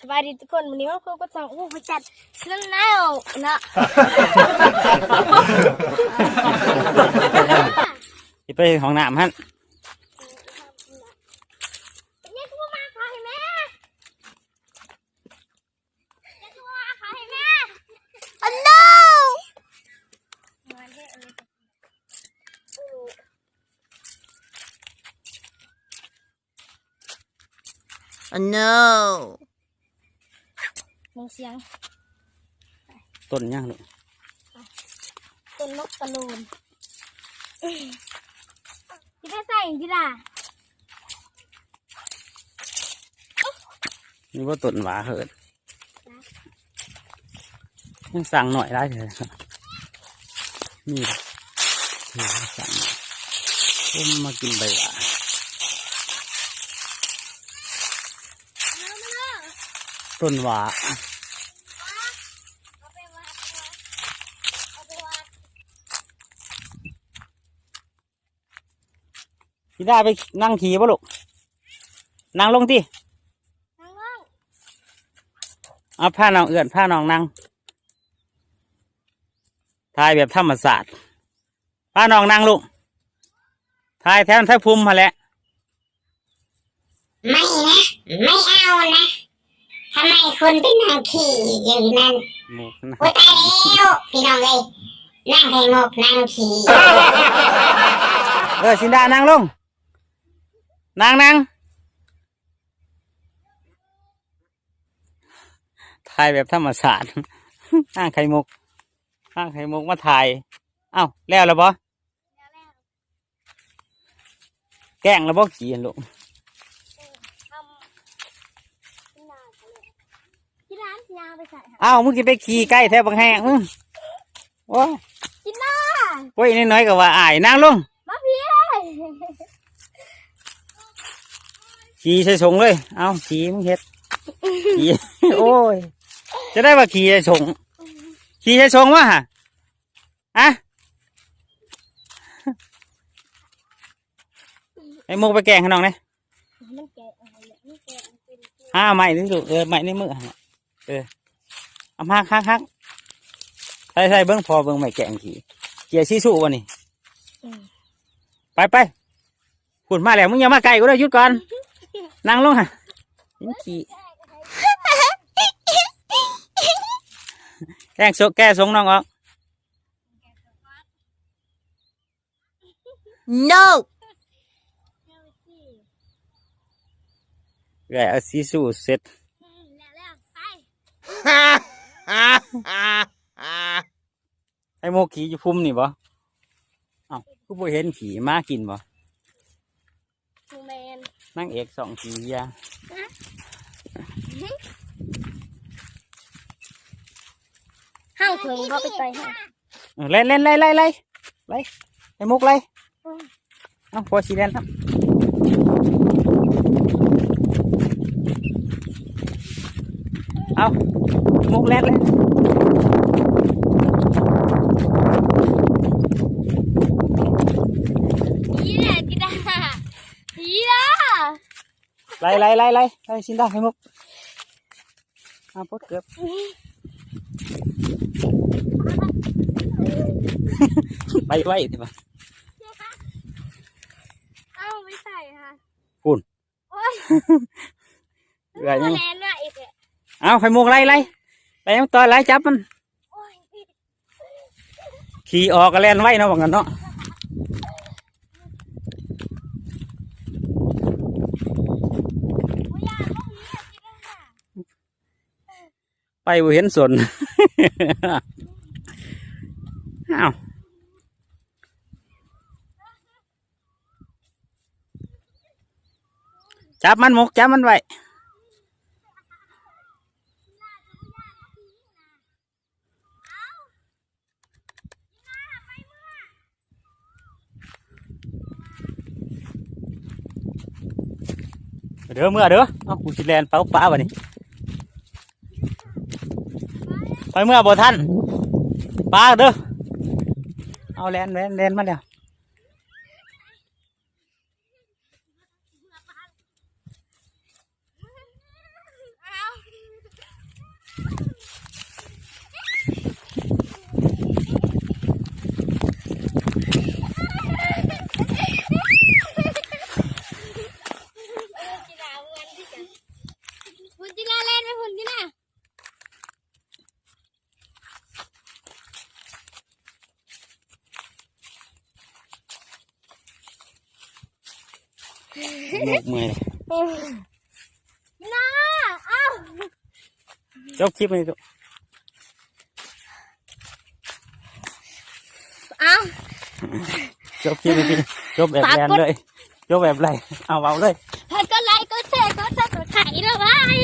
สบายดีทุกคนวันนี้ว่าพวกก็จะโอ้ไปจัดสนามแนวนะสิไปห้องน้ำฮั่นเนี่ยคือมาขายแม่เนี่ยคือมาขายแม่ oh no มาเถอะเออ Oh no มองเสียง ต้นย่างลูกต้นนกตะลูนที่ได้ใส่อย่างที่ล่ะนี่ว่าต้นหวาเหินยังสั่งหน่อยได้เลยครับนี่นี่สั่งหน่อยผมมากินใบหวาเอามาเลย ต้นหวาเอาไปวัดเอาไปวัดพี่ได้ไปนั่งขี่ป่ะลูก นั่งลงที่นั่งล่างเอาผ้าน้องเอื้อนผ้าน้องนั่งทายแบบธรรมศาสตร์ผ้าน้องนั่งลูกทายแทนแทบภูมิมาแหล้วไม่นะไม่เอานะทำไม คุณเป็นนางขี่อยู่นั่นหมูนะโอ้ยตายแล้วพี่น้องเลยนั่งไข่งกนางขี่เออสินดานั่งลงนั่งนั่งถ่ายแบบธรรมศาสตร์นั่งไข่มุกนั่งไข่มุกมาถ่าย เอ้าแล้วแล้วบ่แกล้งแล้วบ่ขี่อันลูก ทำที่นาเขาเลยที่ร้านยาไปใส่ค่ะเอ้ามึงจะไปขี่ใกล้แทบบางแห้งมึงโอ้ยกินหน้าโอ้ยน้อยๆก็ว่าอายนั่งลงมาพี่ขี่ใส่สงเลย เอาขี่มึงเฮ็ดขี่โอ้ย จะได้ว่าขี่ใส่สงขี่ใส่สงวะฮะอะไอ้มุกไปแกงให้น้องเนี่ยมันแกะอะไรเนี่ยมันแกะมันเป็นตัวห้าไม้นี่ลูกเออไม้ในมือหั่นน่ะ เออเอาฮักฮักฮักใส่ใส่เบิ้งพอเบิ้งไม่แกงขี่เกียร์ซีสู้วะนี่อืมไปไปพูดมาแล้วมึงอย่ามาไกลกูเลยหยุดก่อน นั่งลงฮะยิงขี่แกล้งโซแก้สงน้องออก no แกเอาซีสู้เสร็จ อืมแล้วแล้วไป ไอ้โมขี่อยู่พุ่มนี่บ่เอ้ากูบ่เห็นขี่มากินบ่ทูแมนนั่งเอกสองขี่ยาห้างเพิงเขาไปต่อยห้างเออเล่นเล่นไล่ไล่ไล่ไล่ไอ้มุกไล่เอ้าพอสีแดงครับเอา มุกเล่นเล่นผีแหละจิดาผีล่ะไล่ไล่ไล่ไล่ไล่สินได้ไอ้มุกเอาพดเกือบไปไว้ที่บ่เอ้าไม่ใส่ค่ะคุณโอ้ยเอื้อยยังแลนว่าอีกอะเอาไข่มุกไล่ไล่ ไล่ยังต่อไล่จับมันขี่ออกก็แล่นไว้เนาะว่างั้นเนาะไม่อยากเอาะไปบ่เห็นสนเอาจับมันหมกจับมันไว้ เด้อเมื่อเด้อเอากูสิแลนเป้าป้าวะนี่ไปเมื่อบ่ท่านป้าเด้อเอาแลนแลนแลนมาแล้ว เอา หมกเมื่อยพี่นาเอ้าจบคลิปเลยลูกเอ้าจบคลิปเลยพี่จบแบบแลนเลยจบแบบไรเอาเอาเลย ถ้าก็ไลค์ก็แชร์ก็ซับสไครต์ด้วย